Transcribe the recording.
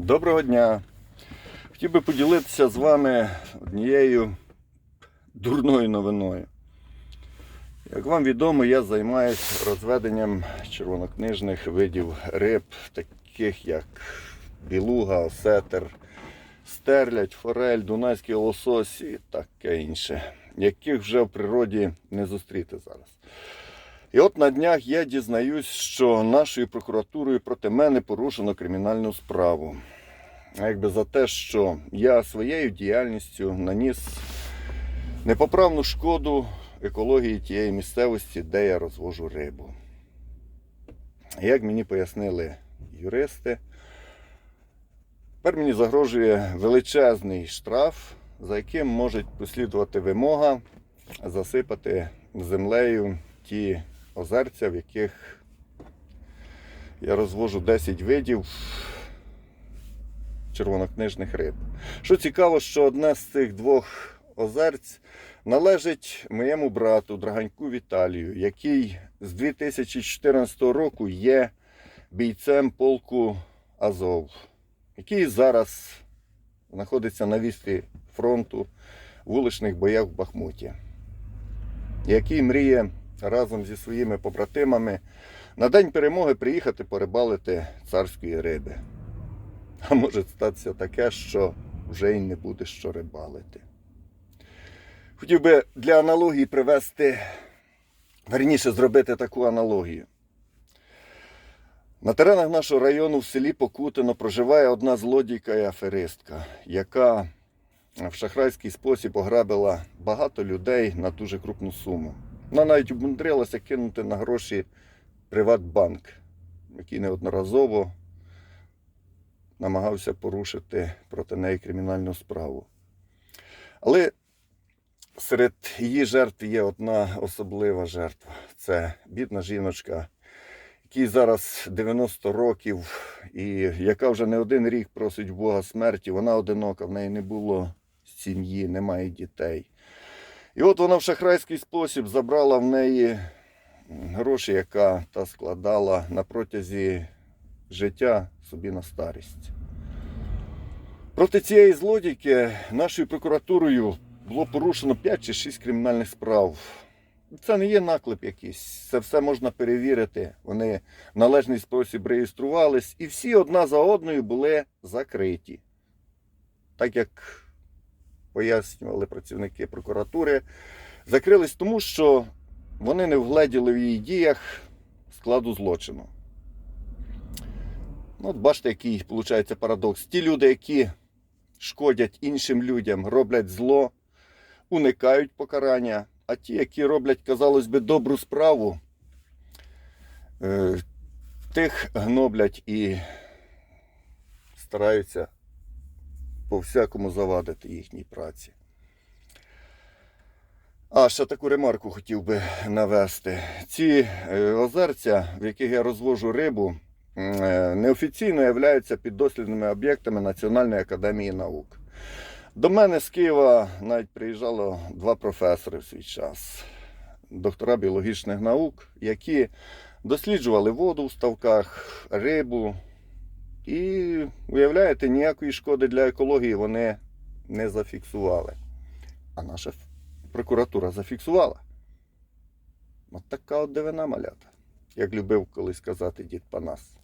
Доброго дня! Хотів би поділитися з вами однією дурною новиною. Як вам відомо, я займаюся розведенням червонокнижних видів риб, таких як білуга, осетер, стерлядь, форель, дунайський лосось і таке інше, яких вже в природі не зустріти зараз. І от на днях я дізнаюсь, що нашою прокуратурою проти мене порушено кримінальну справу. Якби за те, що я своєю діяльністю наніс непоправну шкоду екології тієї місцевості, де я розвожу рибу. Як мені пояснили юристи, тепер мені загрожує величезний штраф, за яким може послідувати вимога засипати землею ті озерця, в яких я розвожу 10 видів червонокнижних риб. Що цікаво, що одне з цих двох озерць належить моєму брату Драганьку Віталію, який з 2014 року є бійцем полку Азов, який зараз знаходиться на вістрі фронту в вуличних боях в Бахмуті, який мріє разом зі своїми побратимами на день перемоги приїхати порибалити царської риби. А може статися таке, що вже й не буде що рибалити. Хотів би для аналогії привести, верніше зробити таку аналогію. На теренах нашого району в селі Покутино проживає одна злодійка і аферистка, яка в шахрайський спосіб ограбила багато людей на дуже крупну суму. Вона навіть обмудрилася кинути на гроші Приватбанк, який неодноразово намагався порушити проти неї кримінальну справу. Але серед її жертв є одна особлива жертва. Це бідна жіночка, якій зараз 90 років, і яка вже не один рік просить Бога смерті. Вона одинока, в неї не було сім'ї, немає дітей. І от вона в шахрайський спосіб забрала в неї гроші, яка та складала на протязі життя собі на старість. Проти цієї злодійки нашою прокуратурою було порушено 5 чи 6 кримінальних справ. Це не є наклеп якийсь, це все можна перевірити. Вони в належний спосіб реєструвались, і всі одна за одною були закриті. Так як пояснювали працівники прокуратури, закрились тому, що вони не вгледіли в її діях складу злочину. Ну, от бачите, який виходить парадокс. Ті люди, які шкодять іншим людям, роблять зло, уникають покарання, а ті, які роблять, казалось би, добру справу, е, тих гноблять і стараються по всякому завадити їхній праці. А ще таку ремарку хотів би навести. Ці е, озерця, в яких я розвожу рибу, е, неофіційно являються піддослідними об'єктами Національної академії наук. До мене з Києва навіть приїжджало два професори в свій час, доктора біологічних наук, які досліджували воду в ставках, рибу. І, уявляєте, ніякої шкоди для екології вони не зафіксували. А наша прокуратура зафіксувала. От така от дивина малята, як любив колись казати дід Панас.